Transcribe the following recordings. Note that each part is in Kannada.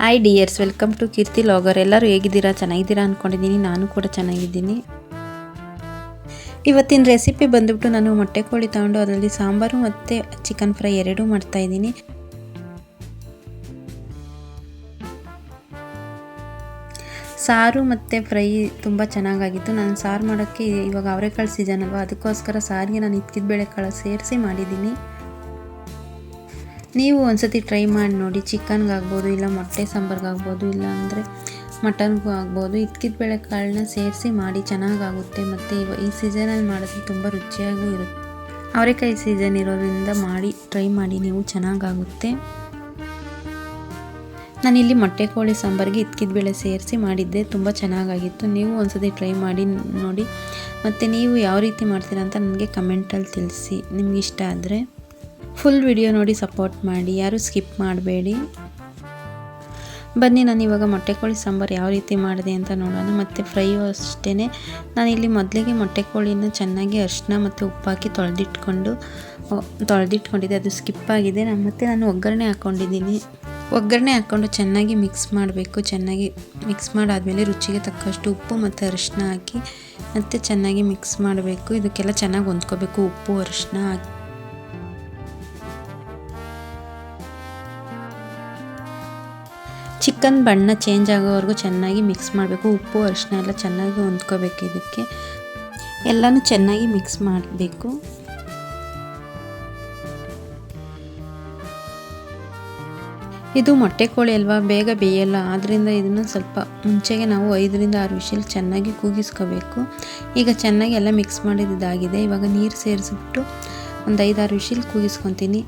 Hi dears welcome to Keerthi vlogger ಎಲ್ಲರೂ ಹೇಗಿದ್ದೀರಾ? ಚೆನ್ನಾಗಿದ್ದೀರಾ ಅಂದ್ಕೊಂಡಿದ್ದೀನಿ ನಾನು ಕೂಡ ಚೆನ್ನಾಗಿದ್ದೀನಿ. ಇವತ್ತಿನ ರೆಸಿಪಿ ಬಂದುಬಿಟ್ಟು ನಾನು ಮೊಟ್ಟೆ ಕೋಳಿ ತಗೊಂಡು ಅದರಲ್ಲಿ ಸಾಂಬಾರು ಮತ್ತು ಚಿಕನ್ ಫ್ರೈ ಎರಡೂ ಮಾಡ್ತಾಯಿದ್ದೀನಿ ಸಾರು ಮತ್ತು ಫ್ರೈ ತುಂಬ ಚೆನ್ನಾಗಾಗಿತ್ತು. ನಾನು ಸಾರು ಮಾಡೋಕ್ಕೆ ಇವಾಗ ಅವರೆಕಾಳು ಸೀಸನ್ ಅಲ್ವಾ? ಅದಕ್ಕೋಸ್ಕರ ಸಾರಿಗೆ ನಾನು ಇದ್ಕಿದ ಬೇಳೆಕಾಳು ಸೇರಿಸಿ ಮಾಡಿದ್ದೀನಿ. ನೀವು ಒಂದ್ಸತಿ ಟ್ರೈ ಮಾಡಿ ನೋಡಿ. ಚಿಕನ್ಗಾಗ್ಬೋದು ಇಲ್ಲ ಮೊಟ್ಟೆ ಸಾಂಬಾರ್ಗಾಗ್ಬೋದು ಇಲ್ಲ ಅಂದರೆ ಮಟನ್ಗೂ ಆಗ್ಬೋದು. ಇದ್ಕಿದ ಬೇಳೆಕಾಳನ್ನ ಸೇರಿಸಿ ಮಾಡಿ ಚೆನ್ನಾಗಾಗುತ್ತೆ ಮತ್ತು ಇವ, ಈ ಸೀಸನಲ್ಲಿ ಮಾಡಿದ್ರೆ ತುಂಬ ರುಚಿಯಾಗೂ ಇರುತ್ತೆ ಅವರೆಕಾಯಿ ಸೀಸನ್ ಇರೋದ್ರಿಂದ ಮಾಡಿ ಟ್ರೈ ಮಾಡಿ, ನೀವು ಚೆನ್ನಾಗಾಗುತ್ತೆ ನಾನಿಲ್ಲಿ ಮೊಟ್ಟೆ, ಕೋಳಿ ಸಾಂಬಾರಿಗೆ ಇದ್ಕಿದ ಬೇಳೆ ಸೇರಿಸಿ ಮಾಡಿದ್ದೆ. ತುಂಬ ಚೆನ್ನಾಗಾಗಿತ್ತು ನೀವು ಒಂದ್ಸತಿ ಟ್ರೈ ಮಾಡಿ ನೋಡಿ. ಮತ್ತು ನೀವು ಯಾವ ರೀತಿ ಮಾಡ್ತೀರಾ ಅಂತ ನನಗೆ ಕಮೆಂಟಲ್ಲಿ ತಿಳಿಸಿ. ನಿಮ್ಗೆ ಇಷ್ಟ ಆದರೆ. ಫುಲ್ ವಿಡಿಯೋ ನೋಡಿ ಸಪೋರ್ಟ್ ಮಾಡಿ, ಯಾರೂ ಸ್ಕಿಪ್ ಮಾಡಬೇಡಿ. ಬನ್ನಿ, ನಾನು ಇವಾಗ ಮೊಟ್ಟೆ ಕೋಳಿ ಸಾಂಬಾರು ಯಾವ ರೀತಿ ಮಾಡಿದೆ ಅಂತ ನೋಡೋಣ. ಮತ್ತು ಫ್ರೈಯು ಅಷ್ಟೇ ಇಲ್ಲಿ ಮೊದಲಿಗೆ ಮೊಟ್ಟೆ ಕೋಳಿನ ಚೆನ್ನಾಗಿ ಅರಿಶಿನ ಮತ್ತು ಉಪ್ಪಾಕಿ ತೊಳೆದಿಟ್ಕೊಂಡು ತೊಳೆದಿಟ್ಕೊಂಡಿದ್ದೆ. ಅದು ಸ್ಕಿಪ್ ಆಗಿದೆ. ನಾನು ಮತ್ತು ನಾನು ಒಗ್ಗರಣೆ ಹಾಕ್ಕೊಂಡಿದ್ದೀನಿ ಒಗ್ಗರಣೆ ಹಾಕ್ಕೊಂಡು ಚೆನ್ನಾಗಿ ಮಿಕ್ಸ್ ಮಾಡಬೇಕು. ಚೆನ್ನಾಗಿ ಮಿಕ್ಸ್ ಮಾಡಾದಮೇಲೆ ರುಚಿಗೆ ತಕ್ಕಷ್ಟು ಉಪ್ಪು ಮತ್ತು ಅರಿಶಿನ ಹಾಕಿ, ಮತ್ತು ಚೆನ್ನಾಗಿ ಮಿಕ್ಸ್ ಮಾಡಬೇಕು. ಇದಕ್ಕೆಲ್ಲ ಚೆನ್ನಾಗಿ ಹೊಂದ್ಕೋಬೇಕು. ಉಪ್ಪು ಅರಿಶಿನ ಹಾಕಿ. ಚಿಕನ್ ಬಣ್ಣ ಚೇಂಜ್ ಆಗೋವರೆಗೂ ಚೆನ್ನಾಗಿ ಮಿಕ್ಸ್ ಮಾಡಬೇಕು. ಉಪ್ಪು ಅರಿಶಿನ ಎಲ್ಲ ಚೆನ್ನಾಗಿ ಹೊಂದ್ಕೋಬೇಕು ಇದಕ್ಕೆ. ಎಲ್ಲನೂ ಚೆನ್ನಾಗಿ ಮಿಕ್ಸ್ ಮಾಡಬೇಕು. ಇದು ಮೊಟ್ಟೆ ಕೋಳಿ ಅಲ್ವಾ? ಬೇಗ ಬೇಯಲ್ಲ. ಆದ್ದರಿಂದ ಇದನ್ನು ಸ್ವಲ್ಪ ಮುಂಚೆಗೆ ನಾವು ಐದರಿಂದ ಆರು ವಿಷಲ್ ಚೆನ್ನಾಗಿ ಕೂಗಿಸ್ಕೋಬೇಕು ಈಗ ಚೆನ್ನಾಗಿ ಎಲ್ಲ ಮಿಕ್ಸ್ ಮಾಡಿದ್ದಾಗಿದೆ ಇವಾಗ ನೀರು ಸೇರಿಸ್ಬಿಟ್ಟು ಒಂದು ಐದಾರು ವಿಷಲ್ ಕೂಗಿಸ್ಕೊತೀನಿ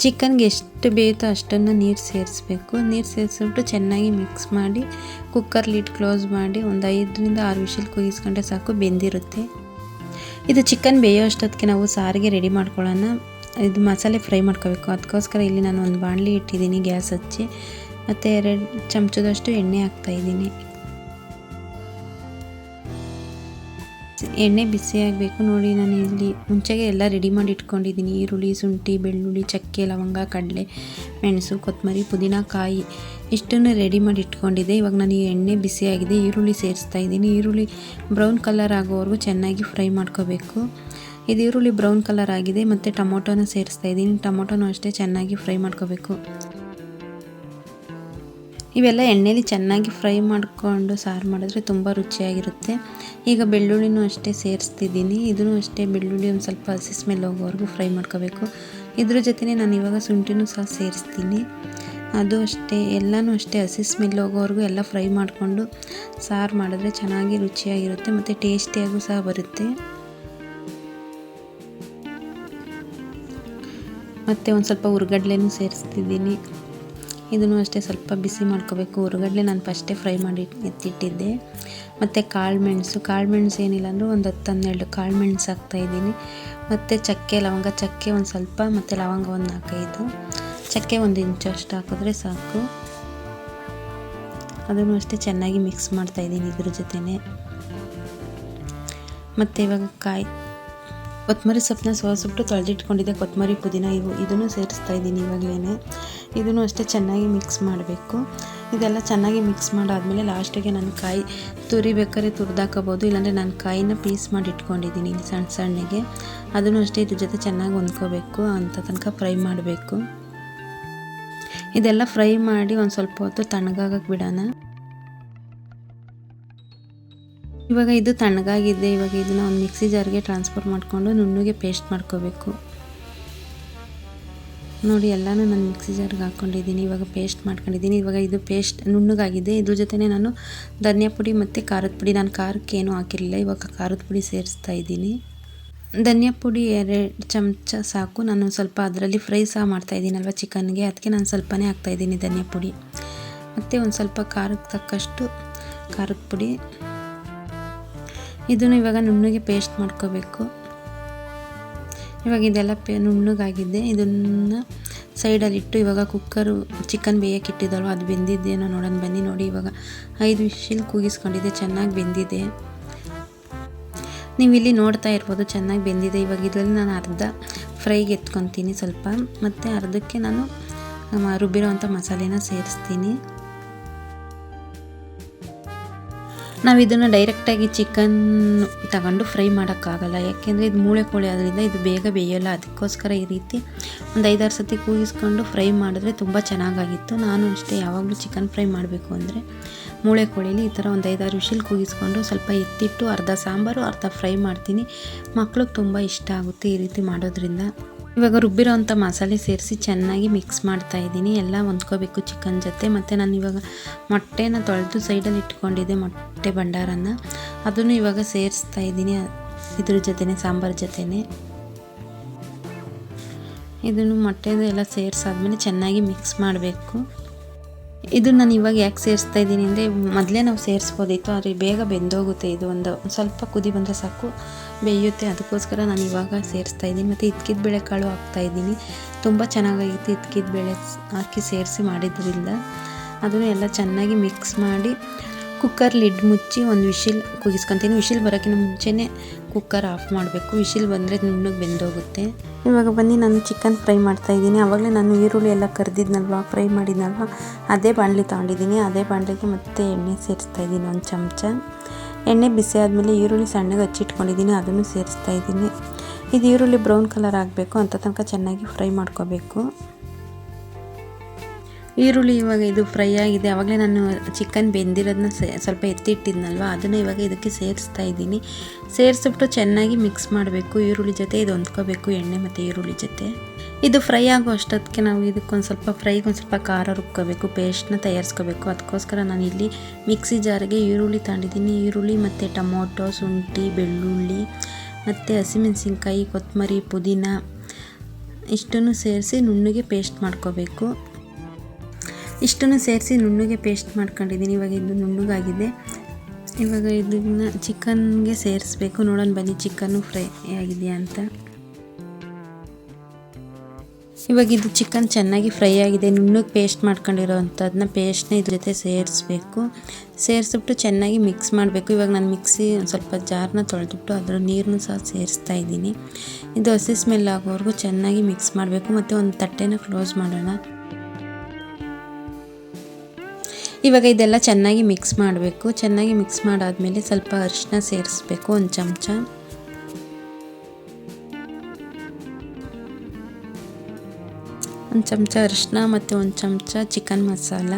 ಚಿಕನ್ಗೆ ಎಷ್ಟು ಬೇಯುತ್ತೋ ಅಷ್ಟನ್ನು ನೀರು ಸೇರಿಸ್ಬೇಕು. ನೀರು ಸೇರಿಸ್ಬಿಟ್ಟು ಚೆನ್ನಾಗಿ ಮಿಕ್ಸ್ ಮಾಡಿ ಕುಕ್ಕರ್ ಲಿಡ್ ಕ್ಲೋಸ್ ಮಾಡಿ ಒಂದು ಐದರಿಂದ ಆರು ವಿಷಲ್ ಕುಗಿಸ್ಕೊಂಡ್ರೆ ಸಾಕು, ಬೆಂದಿರುತ್ತೆ. ಇದು ಚಿಕನ್ ಬೇಯೋ ಅಷ್ಟೊತ್ತಿಗೆ ನಾವು ಸಾರಿಗೆ ರೆಡಿ ಮಾಡ್ಕೊಳ್ಳೋಣ. ಇದು ಮಸಾಲೆ ಫ್ರೈ ಮಾಡ್ಕೋಬೇಕು. ಅದಕ್ಕೋಸ್ಕರ ಇಲ್ಲಿ ನಾನು ಒಂದು ಬಾಣಲಿ ಇಟ್ಟಿದ್ದೀನಿ ಗ್ಯಾಸ್ ಹಚ್ಚಿ. ಮತ್ತು ಎರಡು ಚಮಚದಷ್ಟು ಎಣ್ಣೆ ಹಾಕ್ತಾಯಿದ್ದೀನಿ ಎಣ್ಣೆ ಬಿಸಿಯಾಗಬೇಕು ನೋಡಿ, ನಾನು ಇಲ್ಲಿ ಮುಂಚೆಗೆ ಎಲ್ಲ ರೆಡಿ ಮಾಡಿ ಇಟ್ಕೊಂಡಿದ್ದೀನಿ. ಈರುಳ್ಳಿ, ಶುಂಠಿ, ಬೆಳ್ಳುಳ್ಳಿ, ಚಕ್ಕೆ, ಲವಂಗ, ಕಡಲೆ, ಮೆಣಸು, ಕೊತ್ತಂಬರಿ, ಪುದೀನ, ಕಾಯಿ ಇಷ್ಟನ್ನು ರೆಡಿ ಮಾಡಿ ಇಟ್ಕೊಂಡಿದ್ದೆ. ಇವಾಗ ನಾನು ಎಣ್ಣೆ ಬಿಸಿಯಾಗಿದೆ ಈರುಳ್ಳಿ ಸೇರಿಸ್ತಾ ಇದ್ದೀನಿ. ಈರುಳ್ಳಿ ಬ್ರೌನ್ ಕಲರ್ ಆಗೋವರೆಗೂ ಚೆನ್ನಾಗಿ ಫ್ರೈ ಮಾಡ್ಕೋಬೇಕು. ಇದು ಈರುಳ್ಳಿ ಬ್ರೌನ್ ಕಲರ್ ಆಗಿದೆ, ಮತ್ತು ಟೊಮೊಟೊನ ಸೇರಿಸ್ತಾ ಇದ್ದೀನಿ. ಟೊಮೊಟೊನೂ ಅಷ್ಟೇ ಚೆನ್ನಾಗಿ ಫ್ರೈ ಮಾಡ್ಕೋಬೇಕು. ಇವೆಲ್ಲ ಎಣ್ಣೆಯಲ್ಲಿ ಚೆನ್ನಾಗಿ ಫ್ರೈ ಮಾಡಿಕೊಂಡು ಸಾರು ಮಾಡಿದ್ರೆ ತುಂಬ ರುಚಿಯಾಗಿರುತ್ತೆ. ಈಗ ಬೆಳ್ಳುಳ್ಳಿನೂ ಅಷ್ಟೇ ಸೇರಿಸ್ತಿದ್ದೀನಿ. ಇದನ್ನು ಅಷ್ಟೇ ಬೆಳ್ಳುಳ್ಳಿ ಒಂದು ಸ್ವಲ್ಪ ಹಸಿ ಸ್ಮೆಲ್ ಹೋಗೋವರೆಗೂ ಫ್ರೈ ಮಾಡ್ಕೋಬೇಕು. ಇದ್ರ ಜೊತೆನೇ ನಾನು ಇವಾಗ ಶುಂಠಿನೂ ಸಹ ಸೇರಿಸ್ತೀನಿ. ಅದು ಅಷ್ಟೇ, ಎಲ್ಲನೂ ಅಷ್ಟೇ ಹಸಿ ಸ್ಮೆಲ್ ಹೋಗೋವರೆಗೂ ಎಲ್ಲ ಫ್ರೈ ಮಾಡಿಕೊಂಡು ಸಾರು ಮಾಡಿದ್ರೆ ಚೆನ್ನಾಗಿ ರುಚಿಯಾಗಿರುತ್ತೆ ಮತ್ತು ಟೇಸ್ಟಿಯಾಗೂ ಸಹ ಬರುತ್ತೆ. ಮತ್ತು ಒಂದು ಸ್ವಲ್ಪ ಹುರ್ಗಡ್ಲೆನೂ ಸೇರಿಸ್ತಿದ್ದೀನಿ. ಇದನ್ನು ಅಷ್ಟೇ ಸ್ವಲ್ಪ ಬಿಸಿ ಮಾಡ್ಕೋಬೇಕು. ಹುರ್ಗಡ್ಲೆ ನಾನು ಫಸ್ಟೇ ಫ್ರೈ ಮಾಡಿ ಎತ್ತಿಟ್ಟಿದ್ದೆ. ಮತ್ತು ಕಾಳು ಮೆಣಸು ಕಾಳು ಮೆಣಸು ಏನಿಲ್ಲ ಅಂದರೂ ಒಂದು ಹತ್ತು ಹನ್ನೆರಡು ಕಾಳು ಮೆಣಸು ಹಾಕ್ತಾಯಿದ್ದೀನಿ ಮತ್ತು ಚಕ್ಕೆ, ಲವಂಗ, ಚಕ್ಕೆ ಒಂದು ಸ್ವಲ್ಪ, ಮತ್ತು ಲವಂಗ ಒಂದು ನಾಲ್ಕೈದು. ಚಕ್ಕೆ ಒಂದು ಇಂಚು ಅಷ್ಟು ಹಾಕಿದ್ರೆ ಸಾಕು. ಅದನ್ನು ಅಷ್ಟೇ ಚೆನ್ನಾಗಿ ಮಿಕ್ಸ್ ಮಾಡ್ತಾಯಿದ್ದೀನಿ ಇದ್ರ ಜೊತೆನೇ. ಮತ್ತು ಇವಾಗ ಕಾಯಿ ಕೊತ್ತಂಬರಿ ಸೊಪ್ಪನ್ನ ಸೋಸಿಬಿಟ್ಟು ತೊಳೆದಿಟ್ಕೊಂಡಿದ್ದೆ. ಕೊತ್ತಂಬರಿ ಪುದೀನ ಇವು, ಇದನ್ನು ಸೇರಿಸ್ತಾ ಇದ್ದೀನಿ ಇವಾಗಲೇ ಇದನ್ನು ಅಷ್ಟೇ ಚೆನ್ನಾಗಿ ಮಿಕ್ಸ್ ಮಾಡಬೇಕು. ಇದೆಲ್ಲ ಚೆನ್ನಾಗಿ ಮಿಕ್ಸ್ ಮಾಡಾದಮೇಲೆ ಲಾಸ್ಟಿಗೆ ನಾನು ಕಾಯಿ ತುರಿಬೇಕಾದ್ರೆ ತುರಿದಾಕೋಬೋದು, ಇಲ್ಲಾಂದರೆ ನಾನು ಕಾಯಿನ ಪೀಸ್ ಮಾಡಿ ಇಟ್ಕೊಂಡಿದ್ದೀನಿ ಸಣ್ಣ ಸಣ್ಣಗೆ. ಅದನ್ನು ಅಷ್ಟೇ ಇದ್ರ ಜೊತೆ ಚೆನ್ನಾಗಿ ಹೊಂದ್ಕೋಬೇಕು, ಅಂತ ತನಕ ಫ್ರೈ ಮಾಡಬೇಕು. ಇದೆಲ್ಲ ಫ್ರೈ ಮಾಡಿ ಒಂದು ಸ್ವಲ್ಪ ಹೊತ್ತು ತಣ್ಣಗಾಗಕ್ಕೆ ಬಿಡೋಣ. ಇವಾಗ ಇದು ತಣ್ಣಗಾಗಿದೆ, ಇವಾಗ ಇದನ್ನು ಒಂದು ಮಿಕ್ಸಿ ಜಾರ್ಗೆ ಟ್ರಾನ್ಸ್ಫರ್ ಮಾಡಿಕೊಂಡು ನುಣ್ಣಗೆ ಪೇಸ್ಟ್ ಮಾಡ್ಕೋಬೇಕು. ನೋಡಿ, ಎಲ್ಲನೂ ನಾನು ಮಿಕ್ಸಿ ಜಾರ್ಗೆ ಹಾಕ್ಕೊಂಡಿದ್ದೀನಿ ಇವಾಗ ಪೇಸ್ಟ್ ಮಾಡ್ಕೊಂಡಿದ್ದೀನಿ. ಇವಾಗ ಇದು ಪೇಸ್ಟ್ ನುಣ್ಣಗಾಗಿದೆ. ಇದ್ರ ಜೊತೆನೇ ನಾನು ಧನಿಯಾ ಪುಡಿ ಮತ್ತು ಖಾರದ ಪುಡಿ. ನಾನು ಖಾರಕ್ಕೆ ಏನೂ ಹಾಕಿರಲಿಲ್ಲ. ಇವಾಗ ಖಾರದ ಪುಡಿ ಸೇರಿಸ್ತಾ ಇದ್ದೀನಿ. ಧನಿಯಾ ಪುಡಿ ಎರಡು ಚಮಚ ಸಾಕು. ನಾನು ಸ್ವಲ್ಪ ಅದರಲ್ಲಿ ಫ್ರೈ ಸಹ ಮಾಡ್ತಾಯಿದ್ದೀನಲ್ವ ಚಿಕನ್ಗೆ ಅದಕ್ಕೆ ನಾನು ಸ್ವಲ್ಪನೇ ಹಾಕ್ತಾಯಿದ್ದೀನಿ ಧನಿಯಾ ಪುಡಿ. ಮತ್ತು ಒಂದು ಸ್ವಲ್ಪ ಖಾರಕ್ಕೆ ತಕ್ಕಷ್ಟು ಖಾರದ ಪುಡಿ. ಇದನ್ನು ಇವಾಗ ನುಣ್ಣಗೆ ಪೇಸ್ಟ್ ಮಾಡ್ಕೋಬೇಕು. ಇವಾಗ ಇದೆಲ್ಲ ಪೆ, ನುಣ್ಣಗಾಗಿದೆ. ಇದನ್ನು ಸೈಡಲ್ಲಿಟ್ಟು ಇವಾಗ ಕುಕ್ಕರು ಚಿಕನ್ ಬೇಯಕ್ಕೆ ಇಟ್ಟಿದ್ದಲ್ವ, ಅದು ಬೆಂದಿದ್ದೇನೋ ನೋಡೋಣ, ಬನ್ನಿ ನೋಡಿ. ಇವಾಗ ಐದು ವಿಷಲ್ ಕೂಗಿಸ್ಕೊಂಡಿದೆ, ಚೆನ್ನಾಗಿ ಬೆಂದಿದೆ. ನೀವು ಇಲ್ಲಿ ನೋಡ್ತಾ ಇರ್ಬೋದು, ಚೆನ್ನಾಗಿ ಬೆಂದಿದೆ. ಇವಾಗ ಇದರಲ್ಲಿ ನಾನು ಅರ್ಧ ಫ್ರೈಗೆ ಎತ್ಕೊತೀನಿ ಸ್ವಲ್ಪ. ಮತ್ತು ಅರ್ಧಕ್ಕೆ ನಾನು ರುಬ್ಬಿರೋ ಅಂಥ ಮಸಾಲೆನ ಸೇರಿಸ್ತೀನಿ. ನಾವು ಇದನ್ನು ಡೈರೆಕ್ಟಾಗಿ ಚಿಕನ್ ತಗೊಂಡು ಫ್ರೈ ಮಾಡೋಕ್ಕಾಗಲ್ಲ. ಯಾಕೆಂದರೆ ಇದು ಮೂಳೆ ಕೋಳಿ ಆದ್ದರಿಂದ ಇದು ಬೇಗ ಬೇಯೋಲ್ಲ. ಅದಕ್ಕೋಸ್ಕರ ಈ ರೀತಿ ಒಂದು ಐದಾರು ಸತಿ ಕೂಗಿಸ್ಕೊಂಡು ಫ್ರೈ ಮಾಡಿದ್ರೆ ತುಂಬ ಚೆನ್ನಾಗಾಗಿತ್ತು. ನಾನು ಅಷ್ಟೇ ಯಾವಾಗಲೂ ಚಿಕನ್ ಫ್ರೈ ಮಾಡಬೇಕು ಅಂದರೆ ಮೂಳೆ ಕೋಳಿಲಿ ಈ ಥರ ಒಂದು ಐದಾರು ವಿಷಲ್ ಕೂಗಿಸ್ಕೊಂಡು ಸ್ವಲ್ಪ ಎತ್ತಿಟ್ಟು ಅರ್ಧ ಸಾಂಬಾರು, ಅರ್ಧ ಫ್ರೈ ಮಾಡ್ತೀನಿ. ಮಕ್ಳಿಗೆ ತುಂಬ ಇಷ್ಟ ಆಗುತ್ತೆ ಈ ರೀತಿ ಮಾಡೋದ್ರಿಂದ. ಇವಾಗ ರುಬ್ಬಿರೋ ಅಂಥ ಮಸಾಲೆ ಸೇರಿಸಿ ಚೆನ್ನಾಗಿ ಮಿಕ್ಸ್ ಮಾಡ್ತಾ ಇದ್ದೀನಿ. ಎಲ್ಲ ಹೊಂದ್ಕೋಬೇಕು ಚಿಕನ್ ಜೊತೆ. ಮತ್ತು ನಾನು ಇವಾಗ ಮೊಟ್ಟೆನ ತೊಳೆದು ಸೈಡಲ್ಲಿ ಇಟ್ಕೊಂಡಿದ್ದೆ ಮೊಟ್ಟೆ ಭಂಡಾರನ. ಅದನ್ನು ಇವಾಗ ಸೇರಿಸ್ತಾ ಇದ್ದೀನಿ ಇದ್ರ ಜೊತೆನೆ, ಸಾಂಬಾರು ಜೊತೆನೆ. ಇದನ್ನು ಮೊಟ್ಟೆದು ಎಲ್ಲ ಸೇರಿಸಾದ್ಮೇಲೆ ಚೆನ್ನಾಗಿ ಮಿಕ್ಸ್ ಮಾಡಬೇಕು. ಇದು ನಾನು ಇವಾಗ ಯಾಕೆ ಸೇರಿಸ್ತಾ ಇದ್ದೀನಿ ಅಂದರೆ, ಮೊದಲೇ ನಾವು ಸೇರಿಸ್ಬೋದಿತ್ತು, ಆದರೆ ಬೇಗ ಬೆಂದೋಗುತ್ತೆ ಇದು ಒಂದು ಸ್ವಲ್ಪ ಕುದಿ ಬಂದರೆ ಸಾಕು, ಬೇಯುತ್ತೆ. ಅದಕ್ಕೋಸ್ಕರ ನಾನು ಇವಾಗ ಸೇರಿಸ್ತಾ ಇದ್ದೀನಿ. ಮತ್ತು ಇದ್ಕಿದ ಹಾಕ್ತಾ ಇದ್ದೀನಿ. ತುಂಬ ಚೆನ್ನಾಗಾಗಿತ್ತು ಇದ್ಕಿದ ಬೇಳೆ ಹಾಕಿ ಸೇರಿಸಿ ಮಾಡಿದ್ರಿಂದ. ಅದನ್ನು ಎಲ್ಲ ಚೆನ್ನಾಗಿ ಮಿಕ್ಸ್ ಮಾಡಿ ಕುಕ್ಕರ್ ಲಿಡ್ ಮುಚ್ಚಿ ಒಂದು ವಿಶಿಲ್ ಕುಗಿಸ್ಕೊತೀನಿ ವಿಶಿಲ್ ಬರೋಕ್ಕಿಂತ ಮುಂಚೆನೇ ಕುಕ್ಕರ್ ಆಫ್ ಮಾಡಬೇಕು. ವಿಶಿಲ್ ಬಂದರೆ ನುಣ್ಣಗೆ ಬೆಂದೋಗುತ್ತೆ. ಇವಾಗ ಬನ್ನಿ, ನಾನು ಚಿಕನ್ ಫ್ರೈ ಮಾಡ್ತಾ ಇದ್ದೀನಿ. ಆವಾಗಲೇ ನಾನು ಈರುಳ್ಳಿ ಎಲ್ಲ ಕರೆದಿದ್ನಲ್ವ? ಫ್ರೈ ಮಾಡಿದ್ನಲ್ವ? ಅದೇ ಬಾಣಲಿ ತೊಗೊಂಡಿದ್ದೀನಿ. ಅದೇ ಬಾಣಲಿಗೆ ಮತ್ತೆ ಎಣ್ಣೆ ಸೇರಿಸ್ತಾ ಇದ್ದೀನಿ, ಒಂದು ಚಮಚ. ಎಣ್ಣೆ ಬಿಸಿ ಆದಮೇಲೆ ಈರುಳ್ಳಿ ಸಣ್ಣಗೆ ಹಚ್ಚಿಟ್ಕೊಂಡಿದ್ದೀನಿ, ಅದನ್ನು ಸೇರಿಸ್ತಾ ಇದ್ದೀನಿ. ಇದು ಈರುಳ್ಳಿ ಬ್ರೌನ್ ಕಲರ್ ಆಗಬೇಕು. ಅಂತ ತನಕ ಚೆನ್ನಾಗಿ ಫ್ರೈ ಮಾಡ್ಕೋಬೇಕು. ಈರುಳ್ಳಿ ಇವಾಗ ಇದು ಫ್ರೈ ಆಗಿದೆ. ಆವಾಗಲೇ ನಾನು ಚಿಕನ್ ಬೆಂದಿರೋದನ್ನ ಸ್ವಲ್ಪ ಎತ್ತಿಟ್ಟಿದ್ನಲ್ವ? ಅದನ್ನು ಇವಾಗ ಇದಕ್ಕೆ ಸೇರಿಸ್ತಾ ಇದ್ದೀನಿ. ಸೇರಿಸ್ಬಿಟ್ಟು ಚೆನ್ನಾಗಿ ಮಿಕ್ಸ್ ಮಾಡಬೇಕು. ಈರುಳ್ಳಿ ಜೊತೆ ಇದು ಹೊಂದ್ಕೋಬೇಕು. ಎಣ್ಣೆ ಮತ್ತು ಈರುಳ್ಳಿ ಜೊತೆ. ಇದು ಫ್ರೈ ಆಗೋ ಅಷ್ಟೊತ್ತಿಗೆ ನಾವು ಇದಕ್ಕೊಂದು ಸ್ವಲ್ಪ ಫ್ರೈಗೆ ಒಂದು ಸ್ವಲ್ಪ ಖಾರ ರುಬ್ಕೋಬೇಕು. ಪೇಸ್ಟ್ನ ತಯಾರಿಸ್ಕೋಬೇಕು. ಅದಕ್ಕೋಸ್ಕರ ನಾನು ಇಲ್ಲಿ ಮಿಕ್ಸಿ ಜಾರಿಗೆ ಈರುಳ್ಳಿ ತಗೊಂಡಿದ್ದೀನಿ ಈರುಳ್ಳಿ ಮತ್ತು ಟೊಮೊಟೊ, ಶುಂಠಿ, ಬೆಳ್ಳುಳ್ಳಿ ಮತ್ತು ಹಸಿಮೆಣಸಿನ್ಕಾಯಿ ಕೊತ್ತಂಬರಿ ಪುದೀನ ಇಷ್ಟನ್ನು ಸೇರಿಸಿ ನುಣ್ಣಗೆ ಪೇಸ್ಟ್ ಮಾಡ್ಕೋಬೇಕು. ಇಷ್ಟನ್ನು ಸೇರಿಸಿ ನುಣ್ಣಗೆ ಪೇಸ್ಟ್ ಮಾಡ್ಕೊಂಡಿದ್ದೀನಿ. ಇವಾಗ ಇದು ನುಣ್ಣಗಾಗಿದೆ. ಇವಾಗ ಇದನ್ನು ಚಿಕನ್ಗೆ ಸೇರಿಸ್ಬೇಕು. ನೋಡೋಣ ಬನ್ನಿ ಚಿಕನ್ನು ಫ್ರೈ ಆಗಿದೆಯಾ ಅಂತ. ಇವಾಗ ಇದು ಚಿಕನ್ ಚೆನ್ನಾಗಿ ಫ್ರೈ ಆಗಿದೆ. ನುಣ್ಣಗೆ ಪೇಸ್ಟ್ ಮಾಡ್ಕೊಂಡಿರೋ ಅಂಥದ್ದನ್ನ ಪೇಸ್ಟ್ನ ಇದ್ರ ಜೊತೆ ಸೇರಿಸ್ಬೇಕು. ಸೇರಿಸ್ಬಿಟ್ಟು ಚೆನ್ನಾಗಿ ಮಿಕ್ಸ್ ಮಾಡಬೇಕು. ಇವಾಗ ನಾನು ಮಿಕ್ಸಿ ಒಂದು ಸ್ವಲ್ಪ ಜಾರನ್ನ ತೊಳೆದ್ಬಿಟ್ಟು ಅದರ ನೀರನ್ನು ಸಹ ಸೇರಿಸ್ತಾ ಇದ್ದೀನಿ. ಇದು ಹಸಿ ಸ್ಮೆಲ್ ಆಗೋವರೆಗೂ ಚೆನ್ನಾಗಿ ಮಿಕ್ಸ್ ಮಾಡಬೇಕು. ಮತ್ತು ಒಂದು ತಟ್ಟೆನ ಕ್ಲೋಸ್ ಮಾಡೋಣ. ಇವಾಗ ಇದೆಲ್ಲ ಚೆನ್ನಾಗಿ ಮಿಕ್ಸ್ ಮಾಡಬೇಕು. ಚೆನ್ನಾಗಿ ಮಿಕ್ಸ್ ಮಾಡಾದಮೇಲೆ ಸ್ವಲ್ಪ ಅರಿಶಿನ ಸೇರಿಸ್ಬೇಕು, ಒಂದು ಚಮಚ. ಒಂದು ಚಮಚ ಅರಿಶಿನ ಮತ್ತು ಒಂದು ಚಮಚ ಚಿಕನ್ ಮಸಾಲ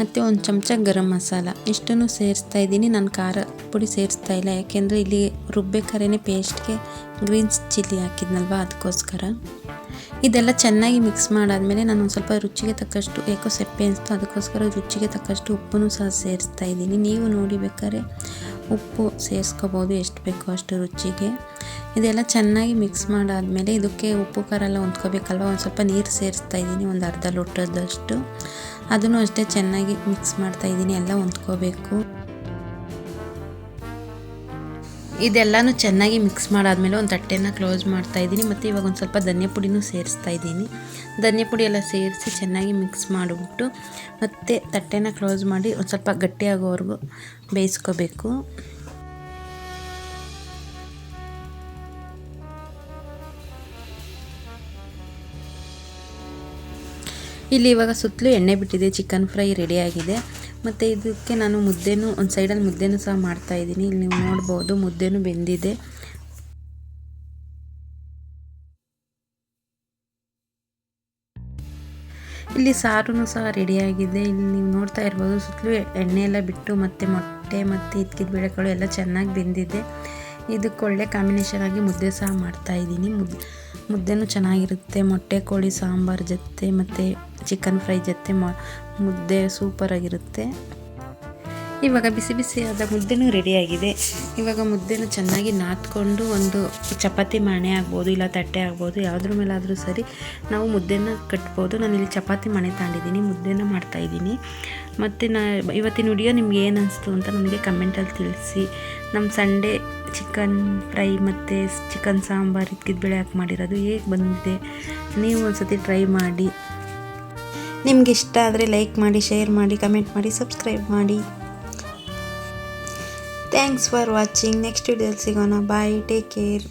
ಮತ್ತು ಒಂದು ಚಮಚ ಗರಂ ಮಸಾಲ. ಇಷ್ಟನ್ನು ಸೇರಿಸ್ತಾ ಇದ್ದೀನಿ. ನಾನು ಖಾರ ಪುಡಿ ಸೇರಿಸ್ತಾ ಇಲ್ಲ. ಯಾಕೆಂದರೆ ಇಲ್ಲಿ ರುಬ್ಬೇಕಾದ್ರೆ ಪೇಸ್ಟ್ಗೆ ಗ್ರೀನ್ಸ್ ಚಿಲ್ಲಿ ಹಾಕಿದ್ನಲ್ವ? ಅದಕ್ಕೋಸ್ಕರ. ಇದೆಲ್ಲ ಚೆನ್ನಾಗಿ ಮಿಕ್ಸ್ ಮಾಡಾದಮೇಲೆ ನಾನು ಒಂದು ಸ್ವಲ್ಪ ರುಚಿಗೆ ತಕ್ಕಷ್ಟು ಏಕೋ ಸೆಪ್ಪೆ ಅನಿಸ್ತು, ಅದಕ್ಕೋಸ್ಕರ ರುಚಿಗೆ ತಕ್ಕಷ್ಟು ಉಪ್ಪನ್ನು ಸಹ ಸೇರಿಸ್ತಾ ಇದ್ದೀನಿ. ನೀವು ನೋಡಿ ಬೇಕಾದ್ರೆ ಉಪ್ಪು ಸೇರಿಸ್ಕೋಬೋದು, ಎಷ್ಟು ಬೇಕೋ ಅಷ್ಟು ರುಚಿಗೆ. ಇದೆಲ್ಲ ಚೆನ್ನಾಗಿ ಮಿಕ್ಸ್ ಮಾಡಾದಮೇಲೆ ಇದಕ್ಕೆ ಉಪ್ಪು, ಖಾರ ಎಲ್ಲ ಹೊಂದ್ಕೋಬೇಕಲ್ವ? ಒಂದು ಸ್ವಲ್ಪ ನೀರು ಸೇರಿಸ್ತಾ ಇದ್ದೀನಿ, ಒಂದು ಅರ್ಧ ಲೋಟದಷ್ಟು. ಅದನ್ನು ಅಷ್ಟೇ ಚೆನ್ನಾಗಿ ಮಿಕ್ಸ್ ಮಾಡ್ತಾ ಇದ್ದೀನಿ, ಎಲ್ಲ ಹೊಂದ್ಕೋಬೇಕು. ಇದೆಲ್ಲನೂ ಚೆನ್ನಾಗಿ ಮಿಕ್ಸ್ ಮಾಡಾದಮೇಲೆ ಒಂದು ತಟ್ಟೆನ ಕ್ಲೋಸ್ ಮಾಡ್ತಾ ಇದ್ದೀನಿ. ಮತ್ತು ಇವಾಗ ಒಂದು ಸ್ವಲ್ಪ ಧನಿಯಾ ಪುಡಿನೂ ಸೇರಿಸ್ತಾ ಇದ್ದೀನಿ. ಧನಿಯಾ ಪುಡಿ ಎಲ್ಲ ಸೇರಿಸಿ ಚೆನ್ನಾಗಿ ಮಿಕ್ಸ್ ಮಾಡಿಬಿಟ್ಟು, ಮತ್ತು ತಟ್ಟೆನ ಕ್ಲೋಸ್ ಮಾಡಿ ಒಂದು ಸ್ವಲ್ಪ ಗಟ್ಟಿಯಾಗೋವರೆಗೂ ಬೇಯಿಸ್ಕೋಬೇಕು. ಇಲ್ಲಿ ಇವಾಗ ಸುತ್ತಲೂ ಎಣ್ಣೆ ಬಿಟ್ಟಿದೆ, ಚಿಕನ್ ಫ್ರೈ ರೆಡಿಯಾಗಿದೆ ಮತ್ತು ಇದಕ್ಕೆ ನಾನು ಮುದ್ದೆನೂ, ಒಂದು ಸೈಡಲ್ಲಿ ಮುದ್ದೆನೂ ಸಹ ಮಾಡ್ತಾಯಿದ್ದೀನಿ ಇಲ್ಲಿ ನೀವು ನೋಡ್ಬೋದು, ಮುದ್ದೆನೂ ಬೆಂದಿದೆ. ಇಲ್ಲಿ ಸಾರು ಸಹ ರೆಡಿಯಾಗಿದೆ ಇಲ್ಲಿ ನೀವು ನೋಡ್ತಾ ಇರ್ಬೋದು, ಸುತ್ತಲೂ ಎಣ್ಣೆ ಎಲ್ಲ ಬಿಟ್ಟು ಮತ್ತು ಮೊಟ್ಟೆ ಮತ್ತು ಇದ್ಕಿದ ಬೆಳೆಗಳು ಎಲ್ಲ ಚೆನ್ನಾಗಿ ಬೆಂದಿದೆ. ಇದಕ್ಕೆ ಒಳ್ಳೆ ಕಾಂಬಿನೇಷನ್ ಆಗಿ ಮುದ್ದೆ ಸಹ ಮಾಡ್ತಾಯಿದ್ದೀನಿ ಮುದ್ದೆ ಮುದ್ದೆನೂ ಚೆನ್ನಾಗಿರುತ್ತೆ. ಮೊಟ್ಟೆ, ಕೋಳಿ, ಸಾಂಬಾರ್ ಜೊತೆ ಮತ್ತು ಚಿಕನ್ ಫ್ರೈ ಜೊತೆ ಮುದ್ದೆ ಸೂಪರಾಗಿರುತ್ತೆ ಇವಾಗ ಬಿಸಿ ಬಿಸಿಯಾದ ಮುದ್ದೆನೂ ರೆಡಿಯಾಗಿದೆ ಇವಾಗ ಮುದ್ದೆನೂ ಚೆನ್ನಾಗಿ ನಾದ್ಕೊಂಡು ಒಂದು ಚಪಾತಿ ಮಣೆ ಆಗ್ಬೋದು, ಇಲ್ಲ ತಟ್ಟೆ ಆಗ್ಬೋದು, ಯಾವುದ್ರ ಮೇಲಾದರೂ ಸರಿ ನಾವು ಮುದ್ದೆನ ಕಟ್ಬೋದು. ನಾನಿಲ್ಲಿ ಚಪಾತಿ ಮಣೆ ತಗೊಂಡಿದ್ದೀನಿ ಮುದ್ದೆನ ಮಾಡ್ತಾಯಿದ್ದೀನಿ ಮತ್ತು ನಾ ಇವತ್ತಿನ ವಿಡಿಯೋ ನಿಮ್ಗೆ ಏನು ಅನಿಸ್ತು ಅಂತ ನನಗೆ ಕಮೆಂಟಲ್ಲಿ ತಿಳಿಸಿ. ನಮ್ಮ ಸಂಡೇ ಚಿಕನ್ ಫ್ರೈ ಮತ್ತು ಚಿಕನ್ ಸಾಂಬಾರು ಇದ್ಕಿದ ಬೇಳೆ ಹಾಕಿ ಮಾಡಿರೋದು, ಹೇಗೆ ಬಂದಿದೆ? ನೀವು ಒಂದು ಸತಿ ಟ್ರೈ ಮಾಡಿ. ನಿಮ್ಗೆ ಇಷ್ಟ ಆದರೆ ಲೈಕ್ ಮಾಡಿ ಶೇರ್ ಮಾಡಿ ಕಮೆಂಟ್ ಮಾಡಿ ಸಬ್ಸ್ಕ್ರೈಬ್ ಮಾಡಿ. ಥ್ಯಾಂಕ್ಸ್ ಫಾರ್ ವಾಚಿಂಗ್ ನೆಕ್ಸ್ಟ್ ವಿಡಿಯೋಲಿ ಸಿಗೋಣ. Bye take care